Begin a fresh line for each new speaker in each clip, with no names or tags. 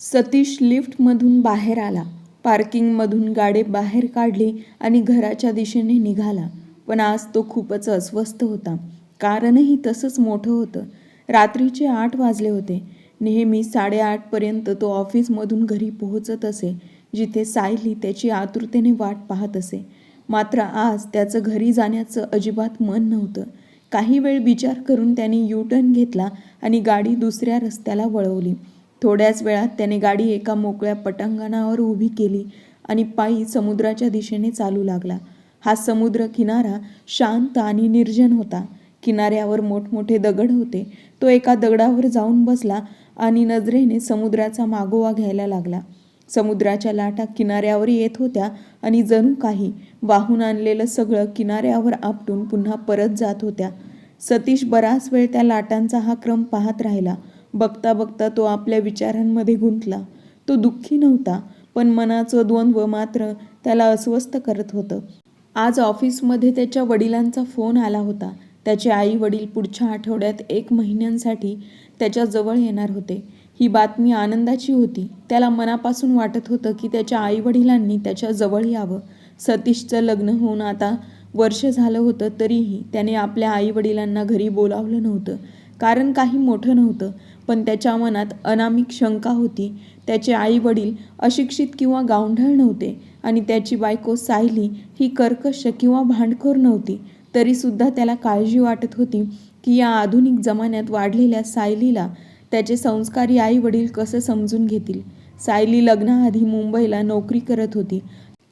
सतीश लिफ्टमधून बाहेर आला. पार्किंगमधून गाडी बाहेर काढली आणि घराच्या दिशेने निघाला. पण आज तो खूपच अस्वस्थ होता. कारणही तसंच मोठं होतं. रात्रीचे आठ वाजले होते. नेहमी साडेआठपर्यंत तो ऑफिसमधून घरी पोहोचत असे जिथे सायली त्याची आतुरतेने वाट पाहत असे. मात्र आज त्याचं घरी जाण्याचं अजिबात मन नव्हतं. काही वेळ विचार करून त्याने यू टर्न घेतला आणि गाडी दुसऱ्या रस्त्याला वळवली. थोड्याच वेळात त्याने गाडी एका मोकळ्या पटांगणावर उभी केली आणि पायी समुद्राच्या दिशेने चालू लागला. हा समुद्र किनारा शांत आणि निर्जन होता. किनाऱ्यावर मोठमोठे दगड होते. तो एका दगडावर जाऊन बसला आणि नजरेने समुद्राचा मागोवा घ्यायला लागला. समुद्राच्या लाटा किनाऱ्यावर येत होत्या आणि जणू काही वाहून आणलेलं सगळं किनाऱ्यावर आपटून पुन्हा परत जात होत्या. सतीश बराच वेळ त्या लाटांचा हा क्रम पाहत राहिला. बघता बघता तो आपल्या विचारांमध्ये गुंतला. तो दुःखी नव्हता पण मनाचं द्वंद्व मात्र त्याला अस्वस्थ करत होतं. आज ऑफिसमध्ये त्याच्या वडिलांचा फोन आला होता. त्याचे आई वडील पुढच्या आठवड्यात एक महिन्यांसाठी त्याच्याजवळ येणार होते. ही बातमी आनंदाची होती. त्याला मनापासून वाटत होतं की त्याच्या आईवडिलांनी त्याच्याजवळ यावं. सतीशचं लग्न होऊन आता वर्ष झालं होतं तरीही त्याने आपल्या आईवडिलांना घरी बोलावलं नव्हतं. कारण काही मोठं नव्हतं. पण त्याच्या मनात अनामिक शंका होती. त्याचे आई वडील अशिक्षित किंवा गावढळ नव्हते आणि त्याची बायको सायली ही कर्कश किंवा भांडखोर नव्हती. तरीसुद्धा त्याला काळजी वाटत होती की या आधुनिक जमान्यात वाढलेल्या सायलीला त्याचे संस्कारी आई वडील कसं समजून घेतील? सायली लग्नाआधी मुंबईला नोकरी करत होती.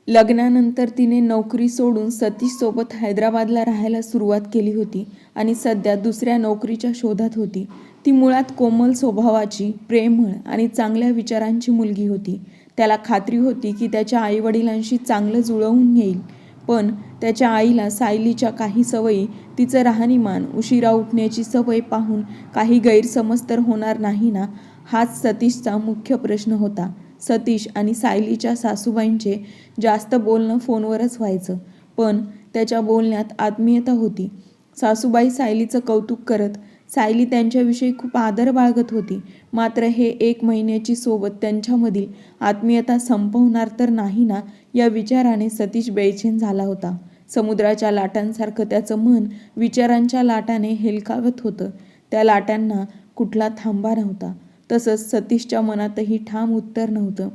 लग्नानंतर तिने नोकरी सोडून सतीशसोबत हैदराबादला राहायला सुरुवात केली होती आणि सध्या दुसऱ्या नोकरीच्या शोधात होती. ती मुळात कोमल स्वभावाची प्रेमळ आणि चांगल्या विचारांची मुलगी होती. त्याला खात्री होती की त्याच्या आईवडिलांशी चांगलं जुळवून येईल पण त्याच्या आईला सायलीच्या काही सवयी तिचं राहणीमान उशिरा उठण्याची सवय पाहून काही गैरसमज तर होणार नाही ना हाच सतीशचा मुख्य प्रश्न होता. सतीश आणि सायलीच्या सासूबाईंचे जास्त बोलणं फोनवरच व्हायचं. पण त्याच्या बोलण्यात आत्मीयता होती. सासूबाई सायलीचं कौतुक करत सायली त्यांच्याविषयी खूप आदर बाळगत होती. मात्र हे एक महिन्याची सोबत त्यांच्यामधील आत्मीयता संपवणार तर नाही ना या विचाराने सतीश बेचैन झाला होता. समुद्राच्या लाटांसारखं त्याचं मन विचारांच्या लाटाने हेलकावत होतं. त्या लाटांना कुठला थांबा नव्हता. तसंच सतीशच्या मनातही ठाम उत्तर नव्हतं.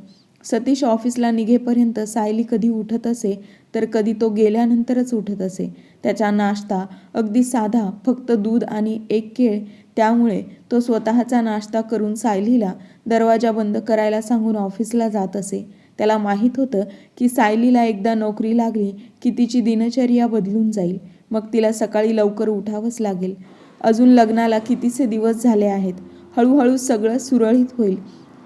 सतीश ऑफिसला निघेपर्यंत सायली कधी उठत असे तर कधी तो गेल्यानंतरच उठत असे. त्याचा नाश्ता अगदी साधा फक्त दूध आणि एक केळ. त्यामुळे तो स्वतःचा नाश्ता करून सायलीला दरवाजा बंद करायला सांगून ऑफिसला जात असे. त्याला माहीत होतं की सायलीला एकदा नोकरी लागली की तिची दिनचर्या बदलून जाईल. मग तिला सकाळी लवकर उठावंच लागेल. अजून लग्नाला कितीसे दिवस झाले आहेत? हळूहळू सगळं सुरळीत होईल.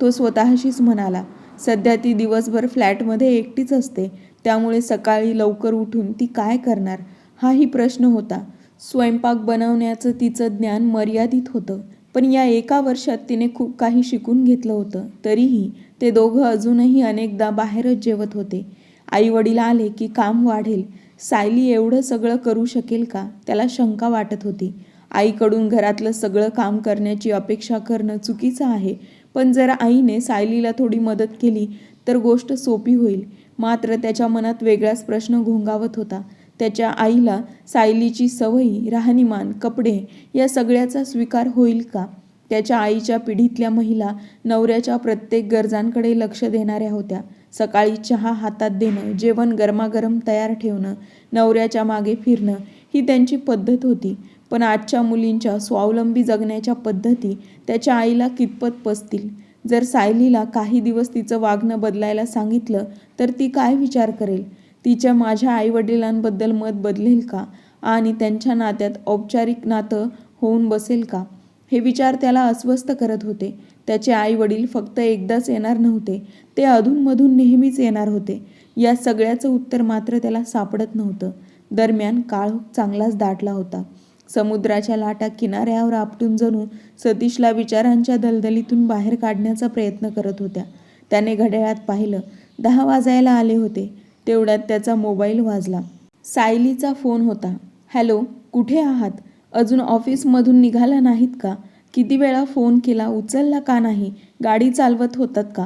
तो स्वतःशीच म्हणाला सध्या ती दिवसभर फ्लॅटमध्ये एकटीच असते. त्यामुळे सकाळी लवकर उठून ती काय करणार? हाही प्रश्न होता. स्वयंपाक बनवण्याचं तिचं ज्ञान मर्यादित होतं पण या एका वर्षात तिने खूप काही शिकून घेतलं होतं. तरीही ते दोघं अजूनही अनेकदा बाहेरच जेवत होते. आई वडील आले की काम वाढेल. सायली एवढं सगळं करू शकेल का? त्याला शंका वाटत होती. आईकडून घरातलं सगळं काम करण्याची अपेक्षा करणं चुकीचं आहे पण जर आईने सायलीला थोडी मदत केली तर गोष्ट सोपी होईल. मात्र त्याच्या मनात वेगळाच प्रश्न घोंगावत होता. त्याच्या आईला सायलीची सवयी राहणीमान कपडे या सगळ्याचा स्वीकार होईल का? त्याच्या आईच्या पिढीतल्या महिला नवऱ्याच्या प्रत्येक गरजांकडे लक्ष देणाऱ्या होत्या. सकाळी चहा हातात देणं जेवण गरमागरम तयार ठेवणं नवऱ्याच्या मागे फिरणं ही त्यांची पद्धत होती. पण आजच्या मुलींच्या स्वावलंबी जगण्याच्या पद्धती त्याच्या आईला कितपत पसतील? जर सायलीला काही दिवस तिचं वागणं बदलायला सांगितलं तर ती काय विचार करेल? तिच्या माझ्या आईवडिलांबद्दल मत बदलेल का? आणि त्यांच्या नात्यात औपचारिक नातं होऊन बसेल का? हे विचार त्याला अस्वस्थ करत होते. त्याचे आई वडील फक्त एकदाच येणार नव्हते. ते अधूनमधून नेहमीच येणार होते. या सगळ्याचं उत्तर मात्र त्याला सापडत नव्हतं. दरम्यान काळ चांगलाच दाटला होता. समुद्राच्या लाटा किनाऱ्यावर आपटून जणू सतीशला विचारांच्या दलदलीतून बाहेर काढण्याचा प्रयत्न करत होत्या. त्याने घड्याळात पाहिलं. दहा वाजायला आले होते. तेवढ्यात त्याचा मोबाईल वाजला. सायलीचा फोन होता. हॅलो कुठे आहात? अजून ऑफिसमधून निघाला नाहीत का? किती वेळा फोन केला उचलला का नाही? गाडी चालवत होतात का?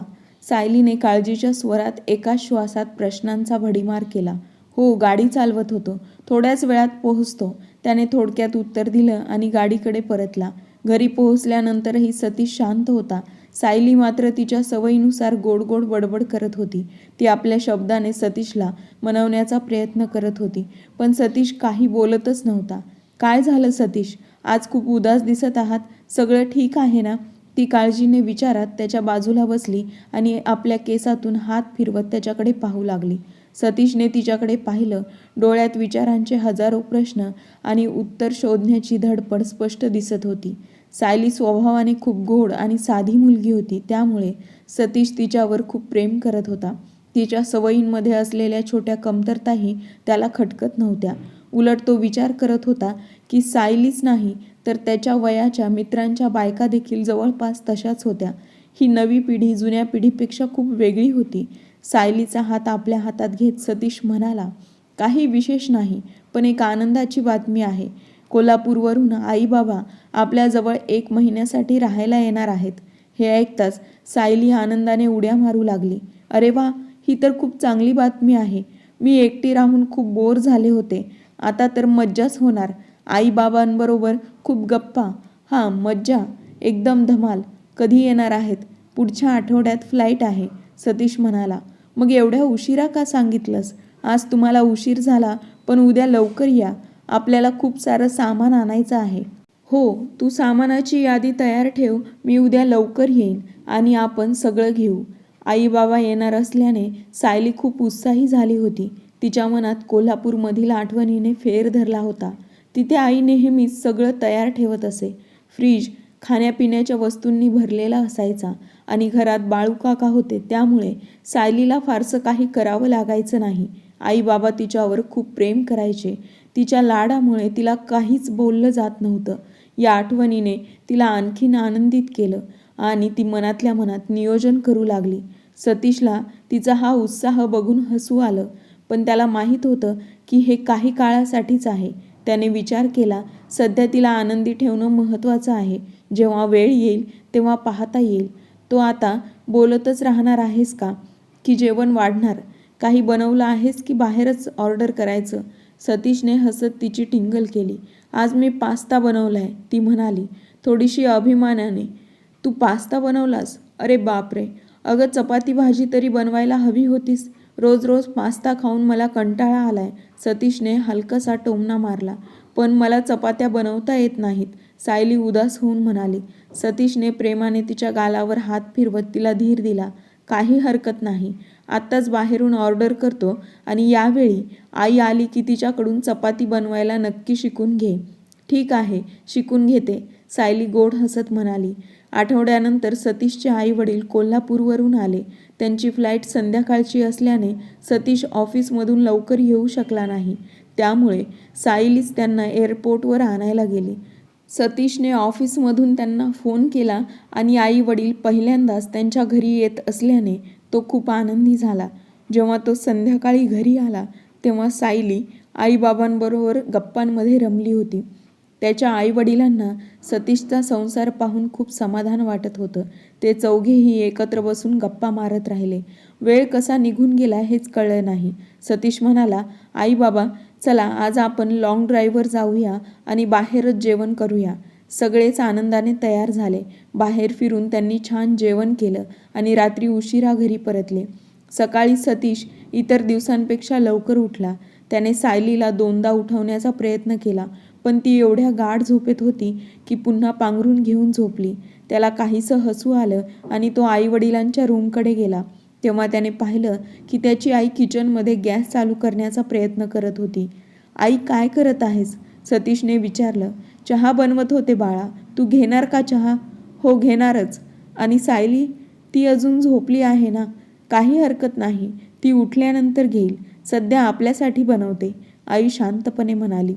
सायलीने काळजीच्या स्वरात एका श्वासात प्रश्नांचा भडीमार केला. हो गाडी चालवत होतो. थोड्याच वेळात पोहोचतो. त्याने थोडक्यात उत्तर दिलं आणि गाडीकडे परतला. घरी पोहोचल्यानंतरही सतीश शांत होता. सायली मात्र तिच्या सवयीनुसार गोड गोड बडबड करत होती. ती आपल्या शब्दाने सतीशला मनवण्याचा प्रयत्न करत होती पण सतीश काही बोलतच नव्हता. काय झालं सतीश? आज खूप उदास दिसत आहात. सगळं ठीक आहे ना? ती काळजीने विचारात त्याच्या बाजूला बसली आणि आपल्या केसातून हात फिरवत त्याच्याकडे पाहू लागली. सतीशने तिच्याकडे पाहिलं डोळ्यात विचारांचे हजारो प्रश्न आणि उत्तर शोधण्याची धडपड स्पष्ट दिसत होती. सायली स्वभावाने खूप गोड आणि साधी मुलगी होती. त्यामुळे सतीश तिच्यावर खूप प्रेम करत होता. तिच्या सवयींमध्ये असलेल्या छोट्या कमतरताही त्याला खटकत नव्हत्या. उलट तो विचार करत होता की सायलीच नाही तर त्याच्या वयाच्या मित्रांच्या बायका देखील जवळपास तशाच होत्या. ही नवी पिढी जुन्या पिढीपेक्षा खूप वेगळी होती. सायलीचा हात आपल्या हातात घेत सतीश म्हणाला काही विशेष नाही पण एक आनंदाची बातमी आहे. कोल्हापूरवरून आई बाबा आपल्याजवळ एक महिन्यासाठी राहायला येणार आहेत. हे ऐकताच सायली आनंदाने उड्या मारू लागली. अरे वा ही तर खूप चांगली बातमी आहे. मी एकटी राहून खूप बोर झाले होते. आता तर मज्जाच होणार. आई बाबांबरोबर खूप गप्पा. हां मज्जा. एकदम धमाल. कधी येणार आहेत? पुढच्या आठवड्यात फ्लाईट आहे सतीश म्हणाला. मग एवढ्या उशिरा का सांगितलंस? आज तुम्हाला उशीर झाला पण उद्या लवकर या. आपल्याला खूप सारं सामान आणायचं आहे. हो तू सामानाची यादी तयार ठेव मी उद्या लवकर येईन आणि आपण सगळं घेऊ. आई बाबा येणार असल्याने सायली खूप उत्साही झाली होती. तिच्या मनात कोल्हापूरमधील आठवणीने फेर धरला होता. तिथे आई नेहमीच सगळं तयार ठेवत असे. फ्रीज खाण्यापिण्याच्या वस्तूंनी भरलेला असायचा आणि घरात बाळूकाका होते त्यामुळे सायलीला फारसं काही करावं लागायचं नाही. आई बाबा तिच्यावर खूप प्रेम करायचे. तिच्या लाडामुळे तिला काहीच बोललं जात नव्हतं. या आठवणीने तिला आणखीन आनंदित केलं आणि ती मनातल्या मनात नियोजन करू लागली. सतीशला तिचा हा उत्साह बघून हसू आलं पण त्याला माहीत होतं की हे काही काळासाठीच आहे. त्याने विचार केला सध्या तिला आनंदी ठेवणं महत्त्वाचं आहे. जेव्हा वेळ येईल तेव्हा पाहता येईल. तो आता बोलतच राहणार आहेस का? की जेवण वाढणार? काही बनवलं आहेस की बाहेरच ऑर्डर करायचं? सतीशने हसत तिची टिंगल केली. आज मी पास्ता बनवलाय ती म्हणाली. थोडीशी अभिमानाने तू पास्ता बनवलास? अरे बापरे! अगं चपाती भाजी तरी बनवायला हवी होतीस. रोज रोज पास्ता खाऊन मला कंटाळा आलाय. सतीशने हलकासा टोमणा मारला. पण मला चपात्या बनवता येत नाहीत सायली उदास होऊन म्हणाली. सतीशने प्रेमाने तिच्या गालावर हात फिरवत तिला धीर दिला. काही हरकत नाही. आत्ताच बाहेरून ऑर्डर करतो आणि यावेळी आई आली की तिच्याकडून चपाती बनवायला नक्की शिकून घे. ठीक आहे शिकून घेते सायली गोड हसत म्हणाली. आठवड्यानंतर सतीशचे आई वडील कोल्हापूरवरून आले. त्यांची फ्लाईट संध्याकाळची असल्याने सतीश ऑफिसमधून लवकर येऊ शकला नाही. त्यामुळे सायलीच त्यांना एअरपोर्टवर आणायला गेली. सतीशने ऑफिसमधून त्यांना फोन केला आणि आई वडील पहिल्यांदाच त्यांच्या घरी येत असल्याने तो खूप आनंदी झाला. जेव्हा तो संध्याकाळी घरी आला तेव्हा सायली आईबाबांबरोबर गप्पांमध्ये रमली होती. त्याच्या आईवडिलांना सतीशचा संसार पाहून खूप समाधान वाटत होतं. ते चौघेही एकत्र बसून गप्पा मारत राहिले. वेळ कसा निघून गेला हेच कळलं नाही. सतीश म्हणाला आई बाबा चला आज आपण लाँग ड्राईव्हवर जाऊया आणि बाहेरच जेवण करूया. सगळेच आनंदाने तयार झाले. बाहेर फिरून त्यांनी छान जेवण केलं आणि रात्री उशिरा घरी परतले. सकाळी सतीश इतर दिवसांपेक्षा लवकर उठला. त्याने सायलीला दोनदा उठवण्याचा प्रयत्न केला पण ती एवढ्या गाढ झोपेत होती की पुन्हा पांघरून घेऊन झोपली. त्याला काहीसं हसू आलं आणि तो आईवडिलांच्या रूमकडे गेला. तेव्हा त्याने पाहिलं की त्याची आई किचनमध्ये गॅस चालू करण्याचा प्रयत्न करत होती. आई काय करत आहेस? सतीशने विचारलं. चहा बनवत होते बाळा. तू घेणार का चहा? हो घेणारच. आणि सायली ती अजून झोपली आहे ना? काही हरकत नाही. ती उठल्यानंतर घेईल. सध्या आपल्यासाठी बनवते. आई शांतपणे म्हणाली.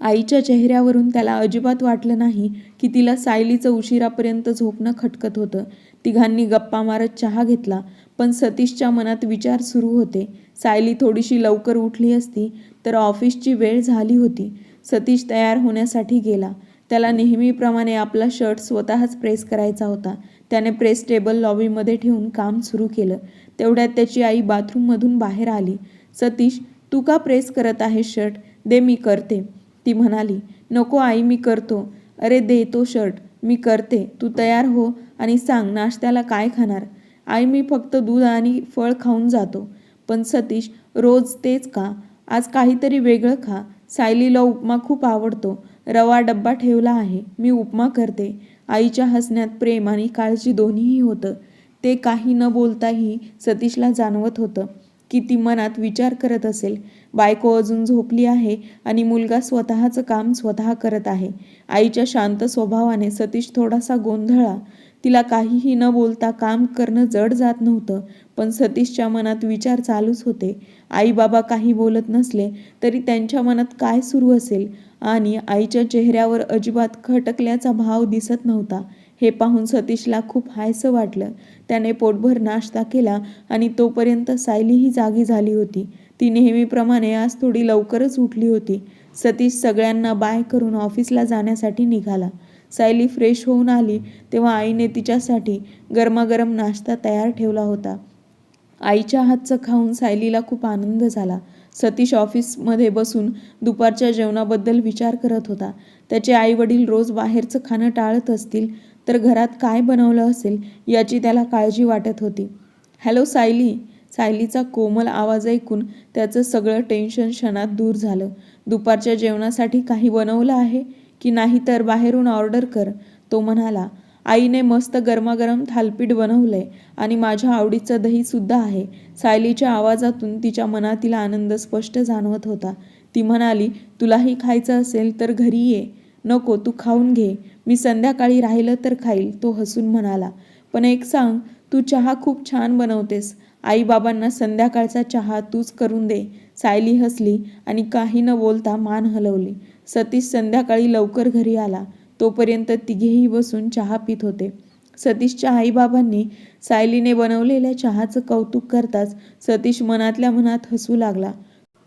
आईच्या चेहऱ्यावरून त्याला अजिबात वाटलं नाही की तिला सायलीचं उशिरापर्यंत झोपणं खटकत होतं. तिघांनी गप्पा मारत चहा घेतला पण सतीशच्या मनात विचार सुरू होते. सायली थोडीशी लवकर उठली असती तर ऑफिसची वेळ झाली होती. सतीश तयार होण्यासाठी गेला. त्याला नेहमीप्रमाणे आपला शर्ट स्वतःच प्रेस करायचा होता. त्याने प्रेस टेबल लॉबीमध्ये ठेवून काम सुरू केलं. तेवढ्यात त्याची आई बाथरूममधून बाहेर आली. सतीश तू का प्रेस करत आहे शर्ट? दे मी करते. ती म्हणाली नको आई मी करतो. अरे दे तो शर्ट. मी करते. तू तयार हो आणि सांग नाश्त्याला काय खाणार? आई मी फक्त दूध आणि फळ खाऊन जातो. पण सतीश रोज तेच का आज काहीतरी वेगळं खा. सायलीला उपमा खूप आवडतो. रवा डब्बा ठेवला आहे. मी उपमा करते. आईच्या हसण्यात प्रेम आणि काळजी दोन्हीही होतं. ते काही न बोलताही सतीशला जाणवत होतं की ती मनात विचार करत असेल. बायको अजून झोपली आहे आणि मुलगा स्वतःचं काम स्वतः करत आहे. आईच्या शांत स्वभावाने सतीश थोडासा गोंधळा तिला काहीही न बोलता काम करणं जड जात नव्हतं. पण सतीशच्या मनात विचार चालूच होते. आई बाबा काही बोलत नसले तरी त्यांच्या मनात काय सुरू असेल? आणि आईच्या चेहऱ्यावर अजिबात खटकल्याचा भाव दिसत नव्हता. हे पाहून सतीशला खूप हायसं वाटलं. त्याने पोटभर नाश्ता केला आणि तोपर्यंत सायलीही जागी झाली होती. ती नेहमीप्रमाणे आज थोडी लवकरच उठली होती. सतीश सगळ्यांना बाय करून ऑफिसला जाण्यासाठी निघाला. सायली फ्रेश होऊन आली तेव्हा आईने तिच्यासाठी गरमागरम नाश्ता तयार ठेवला होता. आईच्या हातचं खाऊन सायलीला खूप आनंद झाला. सतीश ऑफिसमध्ये बसून दुपारच्या जेवणाबद्दल विचार करत होता. त्याचे आईवडील रोज बाहेरचं खाणं टाळत असतील तर घरात काय बनवलं असेल याची त्याला काळजी वाटत होती. हॅलो सायली सायलीचा कोमल आवाज ऐकून त्याचं सगळं टेन्शन क्षणात दूर झालं. दुपारच्या जेवणासाठी काही बनवलं आहे की नाही तर बाहेरून ऑर्डर कर तो म्हणाला. आईने मस्त गरमागरम थालपीठ बनवलंय आणि माझ्या आवडीचं दहीसुद्धा आहे. सायलीच्या आवाजातून तिच्या मनातील आनंद स्पष्ट जाणवत होता. ती म्हणाली तुलाही खायचं असेल तर घरी ये. नको तू खाऊन घे. मी संध्याकाळी राहिलं तर खाईल तो हसून म्हणाला. पण एक सांग तू चहा खूप छान बनवतेस. आईबाबांना संध्याकाळचा चहा तूच करून दे. सायली हसली आणि काही न बोलता मान हलवली. सतीश संध्याकाळी लवकर घरी आला. तोपर्यंत तिघेही बसून चहा पित होते. सतीशच्या आईबाबांनी सायलीने बनवलेल्या चहाचं कौतुक करताच सतीश मनातल्या मनात हसू लागला.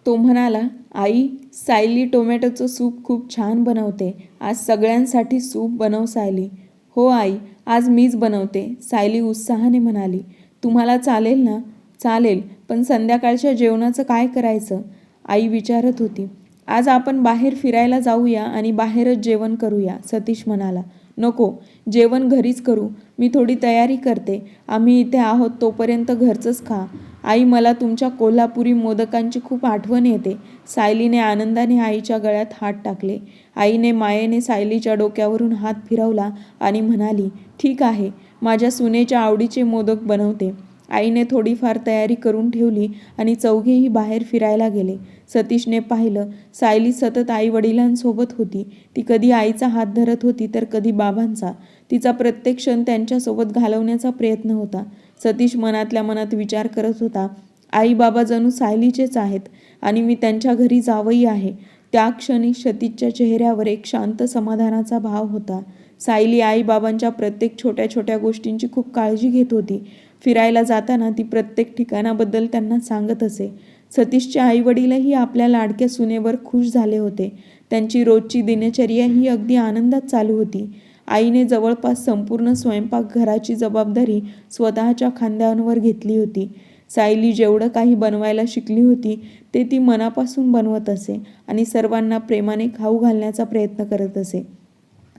तो म्हणाला आई सायली टोमॅटोचं सूप खूप छान बनवते. आज सगळ्यांसाठी सूप बनव सायली. हो आई आज मीच बनवते सायली उत्साहाने म्हणाली. तुम्हाला चालेल ना? चालेल पण संध्याकाळच्या जेवणाचं काय करायचं? आई विचारत होती. आज आपण बाहेर फिरायला जाऊया आणि बाहेरच जेवण करूया सतीश म्हणाला. नको जेवण घरीच करू. मी थोडी तयारी करते. आम्ही इथे आहोत तोपर्यंत घरचंच खा. आई मला तुमच्या कोल्हापुरी मोदकांची खूप आठवण येते. सायलीने आनंदाने आईच्या गळ्यात हात टाकले. आईने मायेने सायलीच्या डोक्यावरून हात फिरवला आणि म्हणाली ठीक आहे. माझ्या सुनेच्या आवडीचे मोदक बनवते. आईने थोडीफार तयारी करून ठेवली आणि चौघेही बाहेर फिरायला गेले. सतीशने पाहिलं. सायली सतत आई वडिलांसोबत होती. ती कधी आईचा हात धरत होती तर कधी बाबांचा. तिचा प्रत्येक क्षण त्यांच्यासोबत घालवण्याचा प्रयत्न होता. सतीश मनातल्या मनात विचार करत होता आई बाबा जणू सायलीचेच आहेत आणि मी त्यांच्या घरी जावंही आहे. त्या क्षणी सतीशच्या चेहऱ्यावर एक शांत समाधानाचा भाव होता. सायली आईबाबांच्या प्रत्येक छोट्या छोट्या गोष्टींची खूप काळजी घेत होती. फिरायला जाताना ती प्रत्येक ठिकाणाबद्दल त्यांना सांगत असे. सतीशचे आईवडीलही आपल्या लाडक्या सुनेवर खुश झाले होते. त्यांची रोजची दिनचर्या ही अगदी आनंदात चालू होती. आईने जवळपास संपूर्ण स्वयंपाकघराची जबाबदारी स्वतःच्या खांद्यांवर घेतली होती. सायली जेवढं काही बनवायला शिकली होती ते ती मनापासून बनवत असे आणि सर्वांना प्रेमाने खाऊ घालण्याचा प्रयत्न करत असे.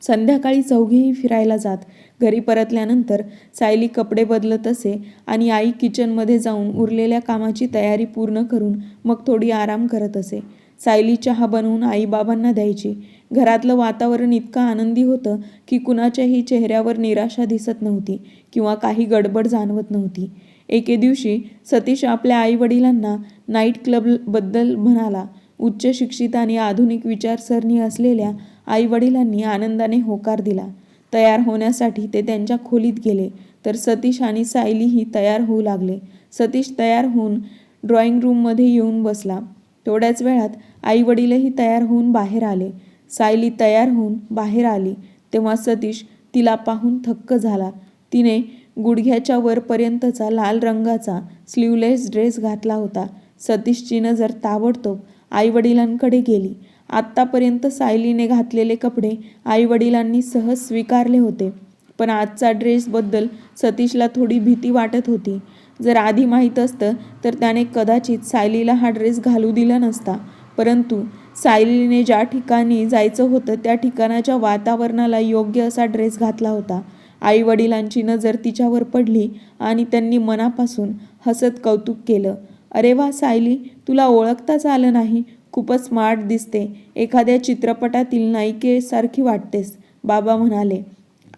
संध्याकाळी चौघेही फिरायला जात. घरी परतल्यानंतर सायली कपडे बदलत असे आणि आई किचनमध्ये जाऊन उरलेल्या कामाची तयारी पूर्ण करून मग थोडी आराम करत असे. सायली चहा बनवून आईबाबांना द्यायची. घरातलं वातावरण इतकं आनंदी होतं की कुणाच्याही चेहऱ्यावर निराशा दिसत नव्हती किंवा काही गडबड जाणवत नव्हती. एके दिवशी सतीश आपल्या आईवडिलांना नाईट क्लबबद्दल म्हणाला. उच्च शिक्षित आणि आधुनिक विचारसरणी असलेल्या आईवडिलांनी आनंदाने होकार दिला. तयार होण्यासाठी ते त्यांच्या खोलीत गेले. तर सतीश आणि सायलीही तयार होऊ लागले. सतीश तयार होऊन ड्रॉइंग रूममध्ये येऊन बसला. थोड्याच वेळात आईवडीलही तयार होऊन बाहेर आले. सायली तयार होऊन बाहेर आली. तेव्हा सतीश तिला पाहून थक्क झाला. तिने गुडघ्याच्या वरपर्यंतचा लाल रंगाचा स्लीवलेस ड्रेस घातला होता. सतीशची नजर ताबडतोब आईवडिलांकडे गेली. आत्तापर्यंत सायलीने घातलेले कपडे आईवडिलांनी सहज स्वीकारले होते. पण आजचा ड्रेसबद्दल सतीशला थोडी भीती वाटत होती. जर आधी माहीत असतं तर त्याने कदाचित सायलीला हा ड्रेस घालू दिला नसता. परंतु सायलीने ज्या ठिकाणी जायचं होतं त्या ठिकाणाच्या वातावरणाला योग्य असा ड्रेस घातला होता. आई वडिलांची नजर तिच्यावर पडली आणि त्यांनी मनापासून हसत कौतुक केलं. अरे वा सायली तुला ओळखताच आलं नाही. खूपच स्मार्ट दिसते. एखाद्या चित्रपटातील नायिकेसारखी वाटतेस. बाबा म्हणाले.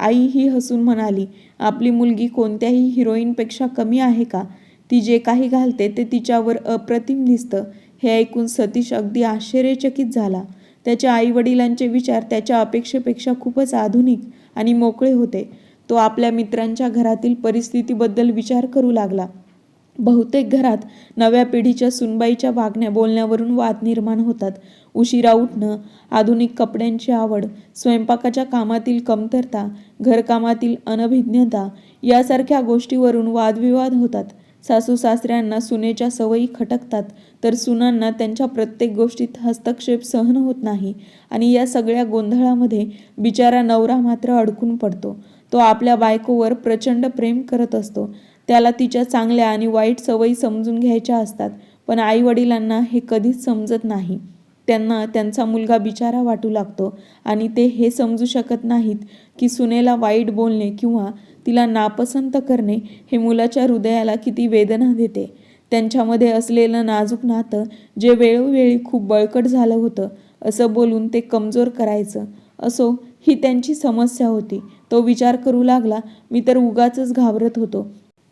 आई ही हसून म्हणाली आपली मुलगी कोणत्याही हिरोईनपेक्षा कमी आहे का? ती जे काही घालते ते तिच्यावर अप्रतिम दिसतं. हे ऐकून सतीश अगदी आश्चर्यचकित झाला. त्याच्या आईवडिलांचे विचार त्याच्या अपेक्षेपेक्षा खूपच आधुनिक आणि मोकळे होते. तो आपल्या मित्रांच्या घरातील परिस्थितीबद्दल विचार करू लागला. बहुतेक घरात नव्या पिढीच्या सुनबाईच्या वागण्या बोलण्यावरून वाद निर्माण होतात. उशिरा उठणं आधुनिक कपड्यांची आवड स्वयंपाकाच्या कामातील कमतरता घरकामातील अनभिज्ञता यासारख्या गोष्टीवरून वादविवाद होतात. सासू सासऱ्यांना सुनेच्या सवयी खटकतात तर सुनांना त्यांच्या प्रत्येक गोष्टीत हस्तक्षेप सहन होत नाही आणि या सगळ्या गोंधळामध्ये बिचारा नवरा मात्र अडकून पडतो. तो आपल्या बायकोवर प्रचंड प्रेम करत असतो. त्याला तिच्या चांगल्या आणि वाईट सवयी समजून घ्यायच्या असतात पण आईवडिलांना हे कधीच समजत नाही. त्यांना त्यांचा मुलगा बिचारा वाटू लागतो आणि ते हे समजू शकत नाहीत की सुनेला वाईट बोलणे किंवा तिला नापसंत करणे हे मुलाच्या हृदयाला किती वेदना देते. त्यांच्यामध्ये असलेलं नाजूक नातं जे वेळोवेळी खूप बळकट झालं होतं असं बोलून ते कमजोर करायचं. असो ही त्यांची समस्या होती. तो विचार करू लागला मी तर उगाचच घाबरत होतो.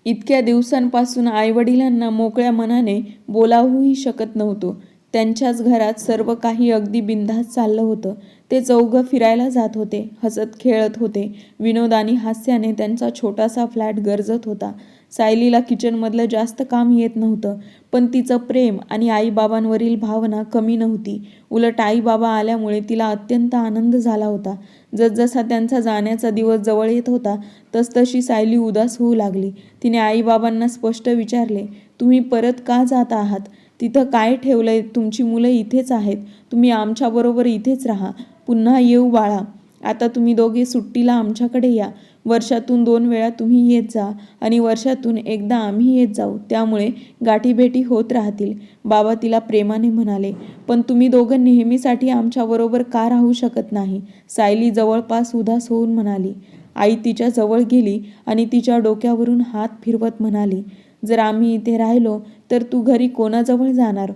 इतक्या दिवसांपासून आईवडिलांना मोकळ्या मनाने बोलावूही शकत नव्हतो. त्यांच्याच घरात सर्व काही अगदी बिनधास्त चाललं होतं. ते चौघं फिरायला जात होते हसत खेळत होते. विनोद आणि हास्याने त्यांचा छोटासा फ्लॅट गरजत होता. सायलीला किचनमधलं जास्त काम येत नव्हतं पण तिचं प्रेम आणि आईबाबांवरील भावना कमी नव्हती. उलट आईबाबा आल्यामुळे तिला अत्यंत आनंद झाला होता. जसजसा त्यांचा जाण्याचा दिवस जवळ येत होता तसतशी सायली उदास होऊ लागली. तिने आईबाबांना स्पष्ट विचारले तुम्ही परत का जात आहात? तिथं काय ठेवलंय? तुमची मुलं इथेच आहेत. तुम्ही आमच्याबरोबर इथेच राहा. पुन्हा येऊ बाळा. आता तुम्ही दोघे सुट्टीला आमच्याकडे या. वर्षातून दोन वेळा तुम्ही येत जा आणि वर्षातून एकदा आम्ही येत जाऊ. त्यामुळे गाठीभेटी होत राहतील. बाबा तिला प्रेमाने म्हणाले पण तुम्ही दोघं नेहमीसाठी आमच्याबरोबर का राहू शकत नाही? सायली जवळपास उदास होऊन म्हणाली. आई तिच्या जवळ गेली आणि तिच्या डोक्यावरून हात फिरवत म्हणाली जर आम्ही इथे राहिलो तर तू घरी कोणाजवळ जाणार?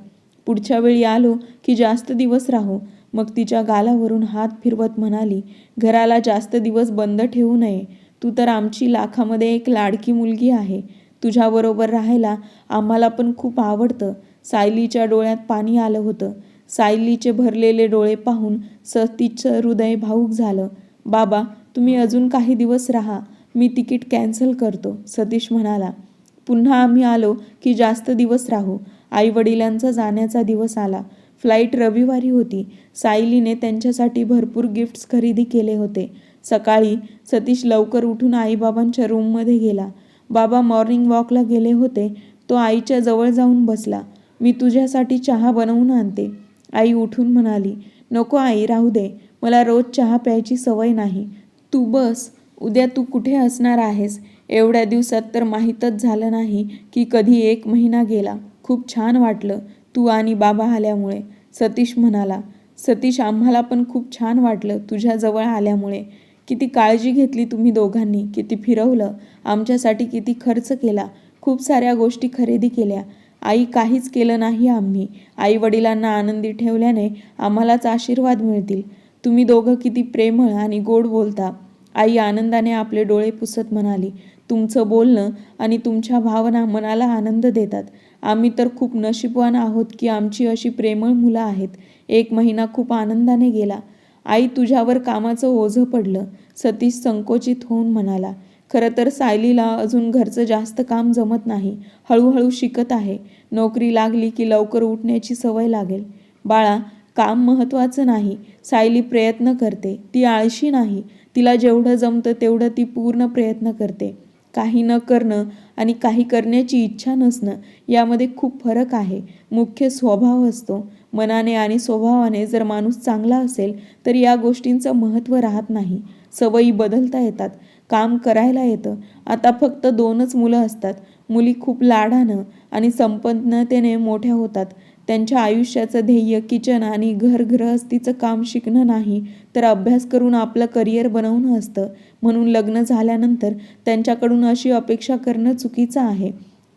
पुढच्या वेळी आलो की जास्त दिवस राहू. मग तिच्या गालावरून हात फिरवत म्हणाली घराला जास्त दिवस बंद ठेवू नये. तू तर आमची लाखामध्ये एक लाडकी मुलगी आहे. तुझ्याबरोबर राहायला आम्हाला पण खूप आवडतं. सायलीच्या डोळ्यात पाणी आलं होतं. सायलीचे भरलेले डोळे पाहून सतीचं हृदय भाऊक झालं. बाबा तुम्ही अजून काही दिवस राहा. मी तिकीट कॅन्सल करतो सतीश म्हणाला. पुन्हा आम्ही आलो की जास्त दिवस राहू. आई वडिलांचा जाण्याचा दिवस आला. फ्लाईट रविवारी होती. सायलीने त्यांच्यासाठी भरपूर गिफ्ट्स खरेदी केले होते. सकाळी सतीश लवकर उठून आईबाबांच्या रूममध्ये गेला. बाबा मॉर्निंग वॉकला गेले होते. तो आईच्या जवळ जाऊन बसला. मी तुझ्यासाठी चहा बनवून आणते. आई उठून म्हणाली नको आई राहू दे. मला रोज चहा प्यायची सवय नाही. तू बस. उद्या तू कुठे असणार आहेस? एवढ्या दिवसात तर माहीतच झालं नाही की कधी एक महिना गेला. खूप छान वाटलं तू आणि बाबा आल्यामुळे. सतीश म्हणाला सतीश आम्हाला पण खूप छान वाटलं तुझ्याजवळ आल्यामुळे. किती काळजी घेतली तुम्ही दोघांनी किती फिरवलं आमच्यासाठी किती खर्च केला खूप साऱ्या गोष्टी खरेदी केल्या. आई काहीच केलं नाही आम्ही. आई वडिलांना आनंदी ठेवल्याने आम्हालाच आशीर्वाद मिळतील. तुम्ही दोघं किती प्रेमळ आणि गोड बोलता. आई आनंदाने आपले डोळे पुसत म्हणाली तुमचं बोलणं आणि तुमच्या भावना मनाला आनंद देतात. आम्ही तर खूप नशीबवान आहोत की आमची अशी प्रेमळ मुलं आहेत. एक महिना खूप आनंदाने गेला. आई तुझ्यावर कामाचं ओझं पडलं. सतीश संकोचित होऊन म्हणाला खरं तर सायलीला अजून घरचं जास्त काम जमत नाही. हळूहळू शिकत आहे. नोकरी लागली की लवकर उठण्याची सवय लागेल. बाळा काम महत्त्वाचं नाही. सायली प्रयत्न करते. ती आळशी नाही. तिला जेवढं जमतं तेवढं ती पूर्ण प्रयत्न करते. काही न करणं आणि काही करण्याची इच्छा नसणं यामध्ये खूप फरक आहे. मुख्य स्वभाव असतो. मनाने आणि स्वभावाने जर माणूस चांगला असेल तर या गोष्टींचं महत्त्व राहत नाही. सवयी बदलता येतात. काम करायला येतं. आता फक्त दोनच मुलं असतात. मुली खूप लाडानं आणि संपन्नतेने मोठ्या होतात. त्यांच्या आयुष्याचं ध्येय किचन आणि घर गृहस्थीचं काम शिकणं नाही तर अभ्यास करून आपलं करिअर बनवणं असतं. म्हणून लग्न झाल्यानंतर त्यांच्याकडून अशी अपेक्षा करणं चुकीचं आहे.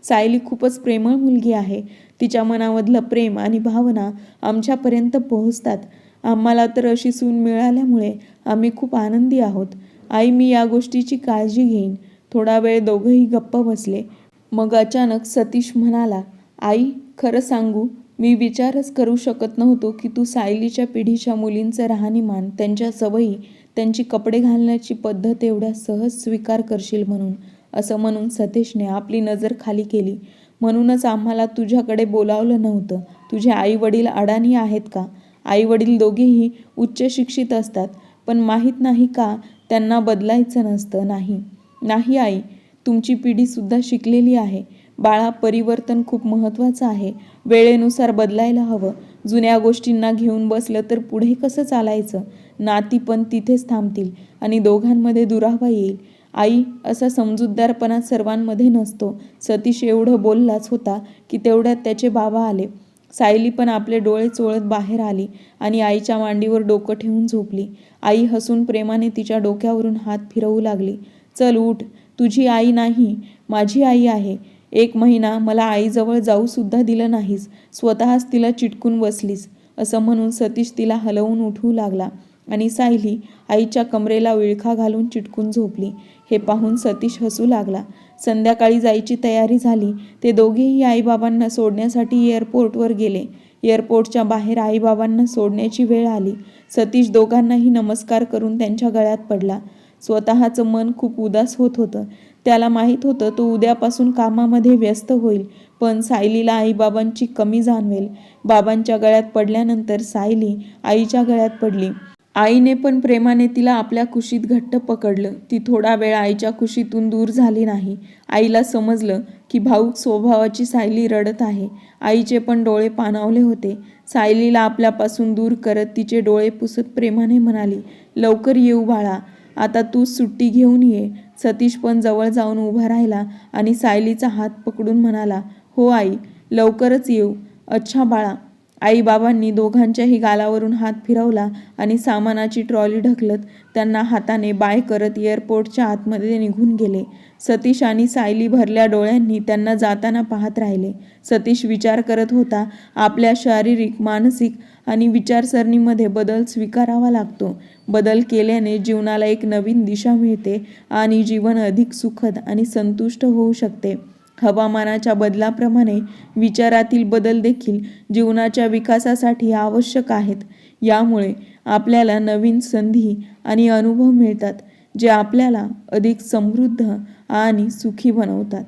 सायली खूपच प्रेमळ मुलगी आहे. तिच्या मनामधलं प्रेम आणि भावना आमच्यापर्यंत पोहोचतात. आम्हाला तर अशी सून मिळाल्यामुळे आम्ही खूप आनंदी आहोत. आई मी या गोष्टीची काळजी घेईन. थोडा वेळ दोघंही गप्प बसले. मग अचानक सतीश म्हणाला आई खरं सांगू मी विचारच करू शकत नव्हतो की तू सायलीच्या पिढीच्या मुलींचं राहणीमान त्यांच्या सवयी त्यांची कपडे घालण्याची पद्धत एवढ्या सहज स्वीकार करशील म्हणून असं म्हणून सतीशने आपली नजर खाली केली. म्हणूनच आम्हाला तुझ्याकडे बोलावलं नव्हतं. तुझे आई वडील अडाणी आहेत का? आई वडील दोघेही उच्च शिक्षित असतात पण माहीत नाही का त्यांना बदलायचं नसतं नाही. नाही आई तुमची पिढीसुद्धा शिकलेली आहे. बाळा परिवर्तन खूप महत्त्वाचं आहे. वेळेनुसार बदलायला हवं. जुन्या गोष्टींना घेऊन बसलं तर पुढे कसं चालायचं? नाती पण तिथेच थांबतील आणि दोघांमध्ये दुरावा येईल. आई असा समजूतदारपणा सर्वांमध्ये नसतो. सतीश एवढं बोललाच होता की तेवढ्यात त्याचे बाबा आले. सायली पण आपले डोळे चोळत बाहेर आली आणि आईच्या मांडीवर डोकं ठेवून झोपली. आई हसून प्रेमाने तिच्या डोक्यावरून हात फिरवू लागली. चल उठ. तुझी आई नाही माझी आई आहे. एक महिना मला आईजवळ जाऊसुद्धा दिलं नाहीस. स्वतःच तिला चिटकून बसलीस असं म्हणून सतीश तिला हलवून उठवू लागला आणि सायली आईच्या कमरेला विळखा घालून चिटकून झोपली. हे पाहून सतीश हसू लागला. संध्याकाळी जायची तयारी झाली. ते दोघेही आईबाबांना सोडण्यासाठी एअरपोर्टवर गेले. एअरपोर्टच्या बाहेर आईबाबांना सोडण्याची वेळ आली. सतीश दोघांनाही नमस्कार करून त्यांच्या गळ्यात पडला. स्वतःचं मन खूप उदास होत होतं. त्याला माहीत होतं तो उद्यापासून कामामध्ये व्यस्त होईल पण सायलीला आईबाबांची कमी जाणवेल. बाबांच्या गळ्यात पडल्यानंतर सायली आईच्या गळ्यात पडली. आईने पण प्रेमाने तिला आपल्या कुशीत घट्ट पकडलं. ती थोडा वेळ आईच्या कुशीतून दूर झाली नाही. आईला समजलं की भाऊक स्वभावाची सायली रडत आहे. आईचे पण डोळे पाणावले होते. सायलीला आपल्यापासून दूर करत तिचे डोळे पुसत प्रेमाने म्हणाली लवकर येऊ बाळा. आता तू सुट्टी घेऊन ये. सतीश पण जवळ जाऊन उभा राहिला आणि सायलीचा हात पकडून म्हणाला हो आई लवकरच येऊ. अच्छा बाळा. आईबाबांनी दोघांच्याही गालावरून हात फिरवला आणि सामानाची ट्रॉली ढकलत त्यांना हाताने बाय करत एअरपोर्टच्या आतमध्ये निघून गेले. सतीश आणि सायली भरल्या डोळ्यांनी त्यांना जाताना पाहत राहिले. सतीश विचार करत होता आपल्या शारीरिक मानसिक आणि विचारसरणीमध्ये बदल स्वीकारावा लागतो. बदल केल्याने जीवनाला एक नवीन दिशा मिळते आणि जीवन अधिक सुखद आणि संतुष्ट होऊ शकते. हवामानाच्या बदलाप्रमाणे विचारातील बदल देखील जीवनाच्या विकासासाठी आवश्यक आहेत. यामुळे आपल्याला नवीन संधी आणि अनुभव मिळतात जे आपल्याला अधिक समृद्ध आणि सुखी बनवतात.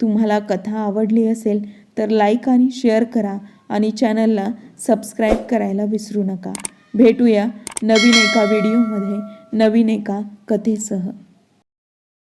तुम्हाला कथा आवडली असेल तर लाईक आणि शेअर करा आणि चॅनलला सबस्क्राईब करायला विसरू नका. भेटूया नवीन एका व्हिडिओमध्ये नवीन एका कथेसह.